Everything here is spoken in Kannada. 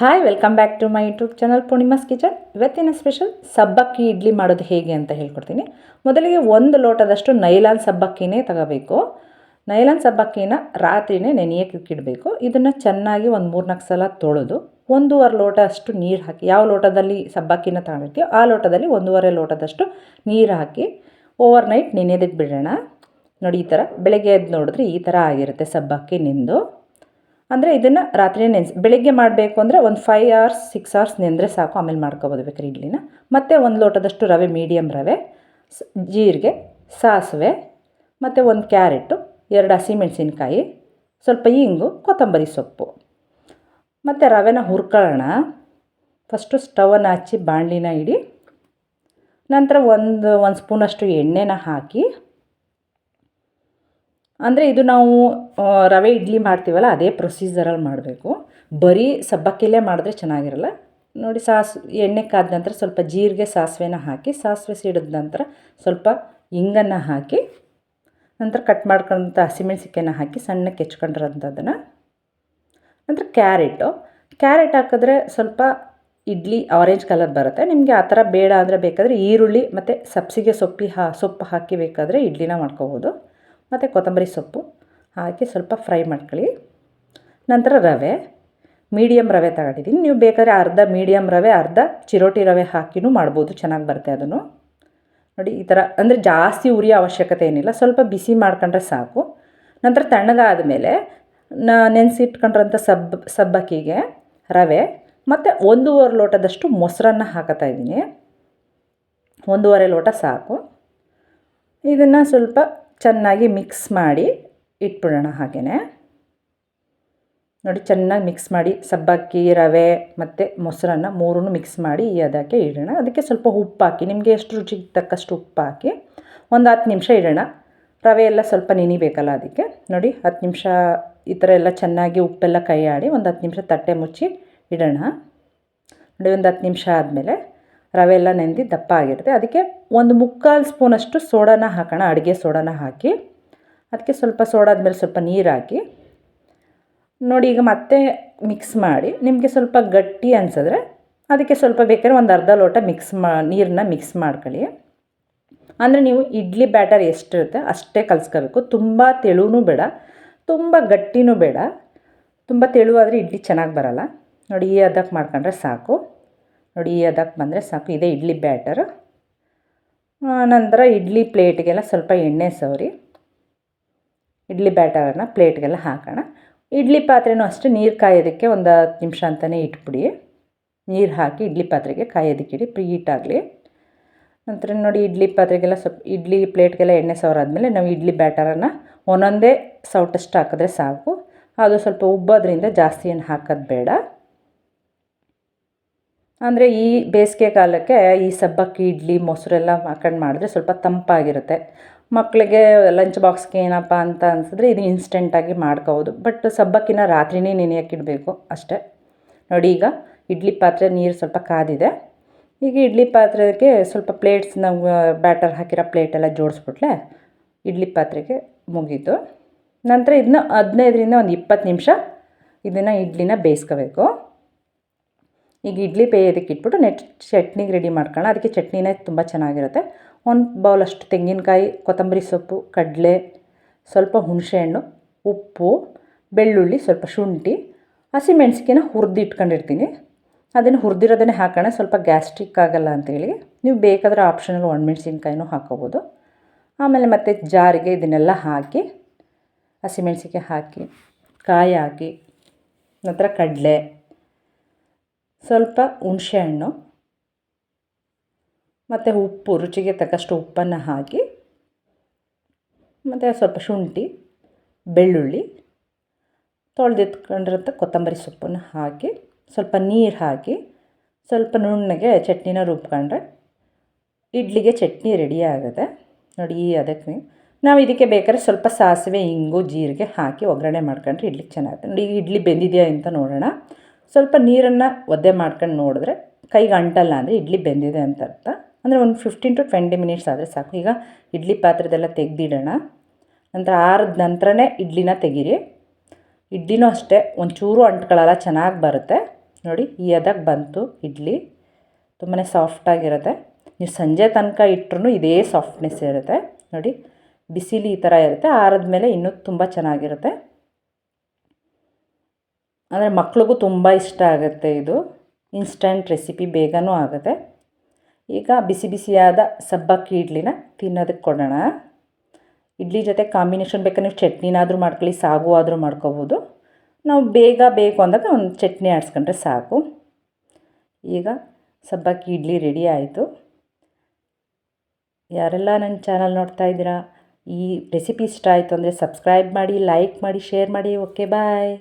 Hi welcome back to my YouTube channel Poornima's kitchen ಇವತ್ತಿನ ಸ್ಪೆಷಲ್ ಸಬ್ಬಕ್ಕಿ ಇಡ್ಲಿ ಮಾಡೋದು ಹೇಗೆ ಅಂತ ಹೇಳ್ಕೊಡ್ತೀನಿ. ಮೊದಲಿಗೆ ಒಂದು ಲೋಟದಷ್ಟು ನೈಲಾನ್ ಸಬ್ಬಕ್ಕಿನೇ ತಗೋಬೇಕು. ನೈಲಾನ್ ಸಬ್ಬಕ್ಕಿನ ರಾತ್ರಿನೇ ನೆನೆಯಕ್ಕೆ ಇಡಬೇಕು ಇದನ್ನು ಚೆನ್ನಾಗಿ ಒಂದು ಮೂರ್ನಾಲ್ಕು ಸಲ ತೊಳೆದು ಒಂದೂವರೆ ಲೋಟ ಅಷ್ಟು ನೀರು ಹಾಕಿ, ಯಾವ ಲೋಟದಲ್ಲಿ ಸಬ್ಬಕ್ಕಿನ ತಗೊಂಡಿರ್ತೀವೋ ಆ ಲೋಟದಲ್ಲಿ ಒಂದೂವರೆ ಲೋಟದಷ್ಟು ನೀರು ಹಾಕಿ ಓವರ್ ನೈಟ್ ನೆನೆಯೋದಕ್ಕೆ ಬಿಡೋಣ ನೋಡಿ ಈ ಥರ ಬೆಳಗ್ಗೆ ಎದ್ದು ನೋಡಿದ್ರೆ ಈ ಥರ ಆಗಿರುತ್ತೆ ಸಬ್ಬಕ್ಕಿ ನಿಂದು. ಅಂದರೆ ಇದನ್ನು ರಾತ್ರಿ ನೆನೆಸಿ, ಬೆಳಿಗ್ಗೆ ಮಾಡಬೇಕು ಅಂದರೆ ಒಂದು ಫೈವ್ ಅವರ್ಸ್ ಸಿಕ್ಸ್ ಅವರ್ಸ್ ನೆಂದರೆ ಸಾಕು. ಆಮೇಲೆ ಮಾಡ್ಕೊಬೋದು ಬೇಕಾದ್ರೆ ಇಡ್ಲಿನ. ಮತ್ತು ಒಂದು ಲೋಟದಷ್ಟು ರವೆ ಮೀಡಿಯಮ್ ರವೆ ಜೀರಿಗೆ, ಸಾಸಿವೆ, ಮತ್ತು ಒಂದು ಕ್ಯಾರೆಟು, ಎರಡು ಹಸಿಮೆಣಸಿನ್ಕಾಯಿ, ಸ್ವಲ್ಪ ಇಂಗು, ಕೊತ್ತಂಬರಿ ಸೊಪ್ಪು. ಮತ್ತು ರವೆನ ಹುರ್ಕೊಳ್ಳೋಣ. ಫಸ್ಟು ಸ್ಟವನ್ನು ಹಚ್ಚಿ ಬಾಣಲಿನ ಇಡಿ. ನಂತರ ಒಂದು ಒಂದು ಸ್ಪೂನಷ್ಟು ಎಣ್ಣೆನ ಹಾಕಿ ಅಂದರೆ ಇದು ನಾವು ರವೆ ಇಡ್ಲಿ ಮಾಡ್ತೀವಲ್ಲ, ಅದೇ ಪ್ರೊಸೀಜರಲ್ಲಿ ಮಾಡಬೇಕು. ಬರೀ ಸಬ್ಬಕ್ಕಿಲೇ ಮಾಡಿದ್ರೆ ಚೆನ್ನಾಗಿರಲ್ಲ. ನೋಡಿ, ಸಾಸ್, ಎಣ್ಣೆ ಕಾದ ನಂತರ ಸ್ವಲ್ಪ ಜೀರಿಗೆ, ಸಾಸಿವೆನ ಹಾಕಿ, ಸಾಸಿವೆ ಸಿಡಿದ ನಂತರ ಸ್ವಲ್ಪ ಇಂಗನ್ನು ಹಾಕಿ, ನಂತರ ಕಟ್ ಮಾಡ್ಕೊಂಡಂಥ ಹಸಿಮೆಣಸಿಕಾಯಿನ ಹಾಕಿ ಸಣ್ಣಕ್ಕೆ ಹೆಚ್ಕೊಂಡಿರೋಂಥದ್ದನ್ನು ನಂತರ ಕ್ಯಾರೆಟು. ಕ್ಯಾರೆಟ್ ಹಾಕಿದ್ರೆ ಸ್ವಲ್ಪ ಇಡ್ಲಿ ಆರೆಂಜ್ ಕಲರ್ ಬರುತ್ತೆ. ನಿಮಗೆ ಆ ಥರ ಬೇಡ ಅಂದರೆ ಬೇಕಾದರೆ ಈರುಳ್ಳಿ ಮತ್ತು ಸಬ್ಸಿಗೆ ಸೊಪ್ಪಿ ಹಾ, ಸೊಪ್ಪು ಹಾಕಿ ಬೇಕಾದರೆ ಇಡ್ಲಿನ ಮಾಡ್ಕೋಬೋದು. ಮತ್ತು ಕೊತ್ತಂಬರಿ ಸೊಪ್ಪು ಹಾಕಿ ಸ್ವಲ್ಪ ಫ್ರೈ ಮಾಡ್ಕೊಳ್ಳಿ. ನಂತರ ರವೆ ಮೀಡಿಯಮ್ ರವೆ ತಗೊಂಡಿದ್ದೀನಿ. ನೀವು ಬೇಕಾದ್ರೆ ಅರ್ಧ ಮೀಡಿಯಮ್ ರವೆ, ಅರ್ಧ ಚಿರೋಟಿ ರವೆ ಹಾಕಿನೂ ಮಾಡ್ಬೋದು. ಚೆನ್ನಾಗಿ ಬರುತ್ತೆ ಅದನ್ನು. ನೋಡಿ, ಈ ಥರ ಅಂದರೆ ಜಾಸ್ತಿ ಉರಿಯೋ ಅವಶ್ಯಕತೆ ಏನಿಲ್ಲ. ಸ್ವಲ್ಪ ಬಿಸಿ ಮಾಡ್ಕೊಂಡ್ರೆ ಸಾಕು. ನಂತರ ತಣ್ಣಗಾದ ಮೇಲೆ ನೆನೆಸಿಟ್ಕೊಂಡ್ರಂಥ ಸಬ್ ಸಬ್ಬಕ್ಕಿಗೆ ರವೆ ಮತ್ತು ಒಂದೂವರೆ ಲೋಟದಷ್ಟು ಮೊಸರನ್ನು ಹಾಕತ್ತಾ ಇದ್ದೀನಿ. ಒಂದೂವರೆ ಲೋಟ ಸಾಕು. ಇದನ್ನು ಸ್ವಲ್ಪ ಚೆನ್ನಾಗಿ ಮಿಕ್ಸ್ ಮಾಡಿ ಇಟ್ಬಿಡೋಣ ಹಾಗೆಯೇ ನೋಡಿ ಚೆನ್ನಾಗಿ ಮಿಕ್ಸ್ ಮಾಡಿ ಸಬ್ಬಕ್ಕಿ, ರವೆ ಮತ್ತು ಮೊಸರನ್ನ ಮೂರೂ ಮಿಕ್ಸ್ ಮಾಡಿ ಅದಕ್ಕೆ ಇಡೋಣ. ಅದಕ್ಕೆ ಸ್ವಲ್ಪ ಉಪ್ಪು ಹಾಕಿ, ನಿಮಗೆ ಎಷ್ಟು ರುಚಿಗೆ ತಕ್ಕಷ್ಟು ಉಪ್ಪು ಹಾಕಿ ಒಂದು ಹತ್ತು ನಿಮಿಷ ಇಡೋಣ. ರವೆ ಎಲ್ಲ ಸ್ವಲ್ಪ ನೆನಿಬೇಕಲ್ಲ ಅದಕ್ಕೆ. ನೋಡಿ ಹತ್ತು ನಿಮಿಷ ಈ ಥರ ಎಲ್ಲ ಚೆನ್ನಾಗಿ ಉಪ್ಪೆಲ್ಲ ಕೈ ಆಡಿ ಒಂದು ಹತ್ತು ನಿಮಿಷ ತಟ್ಟೆ ಮುಚ್ಚಿ ಇಡೋಣ. ನೋಡಿ ಒಂದು ಹತ್ತು ನಿಮಿಷ ಆದಮೇಲೆ ರವೆ ಎಲ್ಲ ನೆಂದಿ ದಪ್ಪ ಆಗಿರುತ್ತೆ. ಅದಕ್ಕೆ ಒಂದು ಮುಕ್ಕಾಲು ಸ್ಪೂನಷ್ಟು ಸೋಡಾನ ಹಾಕೋಣ. ಅಡುಗೆ ಸೋಡಾನ ಹಾಕಿ, ಅದಕ್ಕೆ ಸ್ವಲ್ಪ ಸೋಡಾದ ಮೇಲೆ ಸ್ವಲ್ಪ ನೀರು ಹಾಕಿ. ನೋಡಿ, ಈಗ ಮತ್ತೆ ಮಿಕ್ಸ್ ಮಾಡಿ. ನಿಮಗೆ ಸ್ವಲ್ಪ ಗಟ್ಟಿ ಅನಿಸಿದ್ರೆ ಅದಕ್ಕೆ ಸ್ವಲ್ಪ ಬೇಕಾದ್ರೆ ಒಂದು ಅರ್ಧ ಲೋಟ ಮಿಕ್ಸ್ ಮಾ ನೀರನ್ನ ಮಿಕ್ಸ್ ಮಾಡ್ಕೊಳ್ಳಿ. ಅಂದರೆ ನೀವು ಇಡ್ಲಿ ಬ್ಯಾಟರ್ ಎಷ್ಟಿರುತ್ತೆ ಅಷ್ಟೇ ಕಲಿಸ್ಕೋಬೇಕು. ತುಂಬ ತೆಳುವೂ ಬೇಡ, ತುಂಬ ಗಟ್ಟಿನೂ ಬೇಡ. ತುಂಬ ತೆಳುವಾದರೆ ಇಡ್ಲಿ ಚೆನ್ನಾಗಿ ಬರೋಲ್ಲ. ನೋಡಿ, ಈ ಅದಕ್ಕೆ ಮಾಡ್ಕೊಂಡ್ರೆ ಸಾಕು. ನೋಡಿ, ಈ ಅದಕ್ಕೆ ಬಂದರೆ ಸಾಕು. ಇದೆ ಇಡ್ಲಿ ಬ್ಯಾಟರ್. ನಂತರ ಇಡ್ಲಿ ಪ್ಲೇಟ್ಗೆಲ್ಲ ಸ್ವಲ್ಪ ಎಣ್ಣೆ ಸವರಿ. ಇಡ್ಲಿ ಬ್ಯಾಟರನ್ನು ಪ್ಲೇಟ್ಗೆಲ್ಲ ಹಾಕೋಣ. ಇಡ್ಲಿ ಪಾತ್ರೆನೂ ಅಷ್ಟೇ, ನೀರು ಕಾಯೋದಕ್ಕೆ ಒಂದು ಹತ್ತು ನಿಮಿಷ ಅಂತಲೇ ಇಟ್ಬಿಡಿ. ನೀರು ಹಾಕಿ ಇಡ್ಲಿ ಪಾತ್ರೆಗೆ ಕಾಯೋದಕ್ಕೆ ಇಡಿ ಪ್ರೀ ಆಗಲಿ. ನಂತರ ನೋಡಿ, ಇಡ್ಲಿ ಪಾತ್ರೆಗೆಲ್ಲ ಸ್ವಲ್ಪ, ಇಡ್ಲಿ ಪ್ಲೇಟ್ಗೆಲ್ಲ ಎಣ್ಣೆ ಸವರಾದ್ಮೇಲೆ ನಾವು ಇಡ್ಲಿ ಬ್ಯಾಟರನ್ನು ಒಂದೊಂದೇ ಸೌಟಷ್ಟು ಹಾಕಿದ್ರೆ ಸಾಕು. ಅದು ಸ್ವಲ್ಪ ಉಬ್ಬೋದ್ರಿಂದ ಜಾಸ್ತಿ ಏನು ಹಾಕೋದು ಬೇಡ. ಅಂದರೆ ಈ ಬೇಸಿಗೆ ಕಾಲಕ್ಕೆ ಈ ಸಬ್ಬಕ್ಕಿ, ಇಡ್ಲಿ, ಮೊಸರೆಲ್ಲ ಹಾಕೊಂಡು ಮಾಡಿದ್ರೆ ಸ್ವಲ್ಪ ತಂಪಾಗಿರುತ್ತೆ. ಮಕ್ಕಳಿಗೆ ಲಂಚ್ ಬಾಕ್ಸ್ಗೆ ಏನಪ್ಪ ಅಂತ ಅನಿಸಿದ್ರೆ ಇದು ಇನ್ಸ್ಟೆಂಟಾಗಿ ಮಾಡ್ಕೋಬೋದು. ಬಟ್ ಸಬ್ಬಕ್ಕಿನ ರಾತ್ರಿನೇ ನೆನೆಯೋಕ್ಕಿಡಬೇಕು ಅಷ್ಟೇ. ನೋಡಿ ಈಗ ಇಡ್ಲಿ ಪಾತ್ರೆ ನೀರು ಸ್ವಲ್ಪ ಕಾದಿದೆ. ಈಗ ಇಡ್ಲಿ ಪಾತ್ರೆಗೆ ಸ್ವಲ್ಪ ಪ್ಲೇಟ್ಸ್ ನಾವು ಬ್ಯಾಟರ್ ಹಾಕಿರೋ ಪ್ಲೇಟೆಲ್ಲ ಜೋಡಿಸ್ಬಿಟ್ಲೆ ಇಡ್ಲಿ ಪಾತ್ರೆಗೆ ಮುಗೀತು. ನಂತರ ಇದನ್ನ ಹದಿನೈದರಿಂದ ಒಂದು ಇಪ್ಪತ್ತು ನಿಮಿಷ ಇದನ್ನು ಇಡ್ಲಿನ ಬೇಯಿಸ್ಕೋಬೇಕು. ಈಗ ಇಡ್ಲಿ ಬೇಯೋದಕ್ಕೆ ಇಟ್ಬಿಟ್ಟು ನೆಟ್ ಚಟ್ನಿಗೆ ರೆಡಿ ಮಾಡ್ಕೊಳ್ಳೋಣ. ಅದಕ್ಕೆ ಚಟ್ನಿನೇ ತುಂಬ ಚೆನ್ನಾಗಿರುತ್ತೆ. ಒಂದು ಬೌಲ್ ಅಷ್ಟು ತೆಂಗಿನಕಾಯಿ, ಕೊತ್ತಂಬರಿ ಸೊಪ್ಪು, ಕಡಲೆ, ಸ್ವಲ್ಪ ಹುಣಸೆಹಣ್ಣು ಉಪ್ಪು, ಬೆಳ್ಳುಳ್ಳಿ, ಸ್ವಲ್ಪ ಶುಂಠಿ ಹಸಿಮೆಣ್ಸಿಕಾಯಿನ ಹುರಿದು ಇಟ್ಕೊಂಡಿರ್ತೀನಿ. ಅದನ್ನು ಹುರಿದಿರೋದನ್ನೇ ಹಾಕೋಣ. ಸ್ವಲ್ಪ ಗ್ಯಾಸ್ಟ್ರಿಕ್ ಆಗೋಲ್ಲ ಅಂತೇಳಿ. ನೀವು ಬೇಕಾದರೆ ಆಪ್ಷನಲ್ ಒಣಮೆಣ್ಸಿನ್ಕಾಯಿನೂ ಹಾಕೋಬೋದು. ಆಮೇಲೆ ಮತ್ತು ಜಾರಿಗೆ ಇದನ್ನೆಲ್ಲ ಹಾಕಿ ಹಸಿಮೆಣಸಿಕಾಯಿ ಹಾಕಿ, ಕಾಯಿ ಹಾಕಿ, ನಂತರ ಕಡಲೆ. ಸ್ವಲ್ಪ ಹುಣಸೆಹಣ್ಣು ಮತ್ತು ಉಪ್ಪು, ರುಚಿಗೆ ತಕ್ಕಷ್ಟು ಉಪ್ಪನ್ನು ಹಾಕಿ, ಮತ್ತು ಸ್ವಲ್ಪ ಶುಂಠಿ, ಬೆಳ್ಳುಳ್ಳಿ ತೊಳೆದಿಟ್ಕೊಂಡಿರೋಂಥ ಕೊತ್ತಂಬರಿ ಸೊಪ್ಪನ್ನು ಹಾಕಿ, ಸ್ವಲ್ಪ ನೀರು ಹಾಕಿ, ಸ್ವಲ್ಪ ನುಣ್ಣಗೆ ಚಟ್ನಿನ ರುಬ್ಕೊಂಡ್ರೆ ಇಡ್ಲಿಗೆ ಚಟ್ನಿ ರೆಡಿ ಆಗುತ್ತೆ. ನೋಡಿ ಅದಕ್ಕೆ ನಾವು ಇದಕ್ಕೆ ಬೇಕಾದ್ರೆ ಸ್ವಲ್ಪ ಸಾಸಿವೆ, ಇಂಗು, ಜೀರಿಗೆ ಹಾಕಿ ಒಗ್ಗರಣೆ ಮಾಡ್ಕೊಂಡ್ರೆ ಇಡ್ಲಿ ಚೆನ್ನಾಗುತ್ತೆ. ನೋಡಿ ಇಡ್ಲಿ ಬೆಂದಿದೆಯಾ ಅಂತ ನೋಡೋಣ. ಸ್ವಲ್ಪ ನೀರನ್ನು ಒದ್ದೆ ಮಾಡ್ಕೊಂಡು ನೋಡಿದ್ರೆ ಕೈಗೆ ಅಂಟಲ್ಲ ಅಂದರೆ ಇಡ್ಲಿ ಬೆಂದಿದೆ ಅಂತ ಅರ್ಥ ಅಂದರೆ ಒಂದು ಫಿಫ್ಟೀನ್ ಟು ಟ್ವೆಂಟಿ ಮಿನಿಟ್ಸ್ ಆದರೆ ಸಾಕು. ಈಗ ಇಡ್ಲಿ ಪಾತ್ರೆದೆಲ್ಲ ತೆಗೆದಿಡೋಣ. ನಂತರ ಆರಿದ ನಂತರನೇ ಇಡ್ಲಿನ ತೆಗೀರಿ. ಇಡ್ಲಿನೂ ಅಷ್ಟೇ, ಒಂಚೂರು ಅಂಟ್ಕೊಳ್ಳಲ್ಲ, ಚೆನ್ನಾಗಿ ಬರುತ್ತೆ. ನೋಡಿ, ಈ ಅದಕ್ಕೆ ಬಂತು ಇಡ್ಲಿ. ತುಂಬಾ ಸಾಫ್ಟಾಗಿರುತ್ತೆ ನೀವು ಸಂಜೆ ತನಕ ಇಟ್ಟರು ಇದೇ ಸಾಫ್ಟ್ನೆಸ್ ಇರುತ್ತೆ. ನೋಡಿ, ಬಿಸಿಲಿ ಈ ಥರ ಇರುತ್ತೆ. ಆರಿದ ಮೇಲೆ ಇನ್ನೂ ತುಂಬ ಚೆನ್ನಾಗಿರುತ್ತೆ. ಅಂದರೆ ಮಕ್ಳಿಗೂ ತುಂಬ ಇಷ್ಟ ಆಗುತ್ತೆ ಇದು. ಇನ್ಸ್ಟಂಟ್ ರೆಸಿಪಿ ಬೇಗನೂ ಆಗುತ್ತೆ. ಈಗ ಬಿಸಿ ಬಿಸಿಯಾದ ಸಬ್ಬಕ್ಕಿ ಇಡ್ಲಿನ ತಿನ್ನೋದಕ್ಕೆ ಕೊಡೋಣ. ಇಡ್ಲಿ ಜೊತೆ ಕಾಂಬಿನೇಷನ್ ಬೇಕಾದ್ರೆ ನೀವು ಚಟ್ನಿನಾದರೂ ಮಾಡ್ಕೊಳ್ಳಿ ಸಾಗು ಆದರೂ ಮಾಡ್ಕೋಬೋದು. ನಾವು ಬೇಗ ಬೇಕು ಅಂದಾಗ ಒಂದು ಚಟ್ನಿ ಆಡಿಸ್ಕೊಂಡ್ರೆ ಸಾಕು. ಈಗ ಸಬ್ಬಕ್ಕಿ ಇಡ್ಲಿ ರೆಡಿ ಆಯಿತು. ಯಾರೆಲ್ಲ ನನ್ನ ಚಾನಲ್ ನೋಡ್ತಾ ಇದ್ದೀರಾ, ಈ ರೆಸಿಪಿ ಇಷ್ಟ ಆಯಿತು ಅಂದರೆ ಸಬ್ಸ್ಕ್ರೈಬ್ ಮಾಡಿ ಲೈಕ್ ಮಾಡಿ ಶೇರ್ ಮಾಡಿ. Okay bye